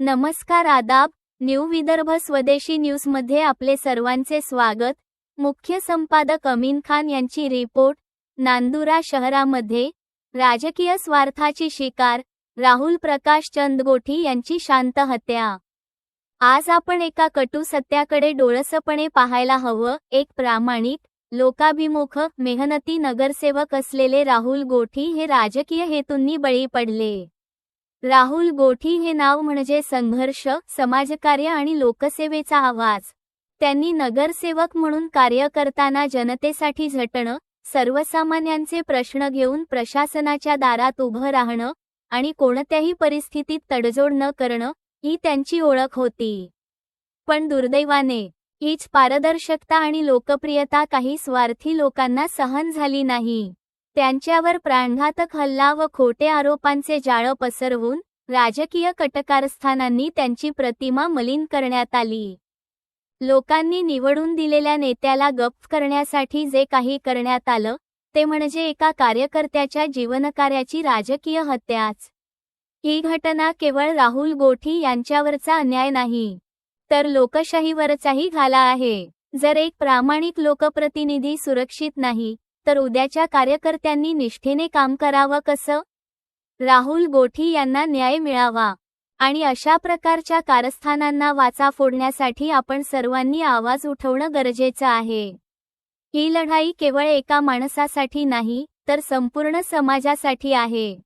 नमस्कार आदाब न्यू विदर्भ स्वदेशी न्यूजमध्ये आपले सर्वांचे स्वागत. मुख्य संपादक अमीन खान यांची रिपोर्ट नांदुरा शहरामध्ये राजकीय स्वार्थाची शिकार राहुल प्रकाश चंदगोठी यांची शांत हत्या. आज आपण एका कटू सत्याकडे डोळसपणे पाहायला हवं एक प्रामाणिक लोकाभिमुख मेहनती नगरसेवक असलेले राहुल गोठी हे राजकीय हेतूंनी बळी पडले. राहुल गोठी हे नाव म्हणजे संघर्ष समाजकार्य आणि लोकसेवेचा आवाज. त्यांनी नगरसेवक म्हणून कार्य करताना जनतेसाठी झटणं सर्वसामान्यांचे प्रश्न घेऊन प्रशासनाच्या दारात उभं राहणं आणि कोणत्याही परिस्थितीत तडजोड न करणं ही त्यांची ओळख होती. पण दुर्दैवाने हीच पारदर्शकता आणि लोकप्रियता काही स्वार्थी लोकांना सहन झाली नाही. त्यांच्यावर प्राणघातक हल्ला व खोटे आरोपांचे जाळं पसरवून राजकीय कटकारस्थानांनी त्यांची प्रतिमा मलिन करण्यात आली. लोकांनी निवडून दिलेल्या नेत्याला गप्प करण्यासाठी जे काही करण्यात आलं ते म्हणजे एका कार्यकर्त्याच्या जीवनकार्याची राजकीय हत्याच. ही घटना केवळ राहुल गोठी यांच्यावरचा अन्याय नाही तर लोकशाहीवरचाही घाला आहे. जर एक प्रामाणिक लोकप्रतिनिधी सुरक्षित नाही तर उद्याच्या कार्यकर्त्यांनी निष्ठेने काम करावं कसं? राहुल गोठी यांना न्याय मिळावा. आणि अशा प्रकारच्या कारस्थानांना वाचा फोडण्यासाठी आपण सर्वांनी आवाज उठवणं गरजेचं आहे. ही लढाई केवळ एका माणसासाठी नाही तर संपूर्ण समाजासाठी आहे.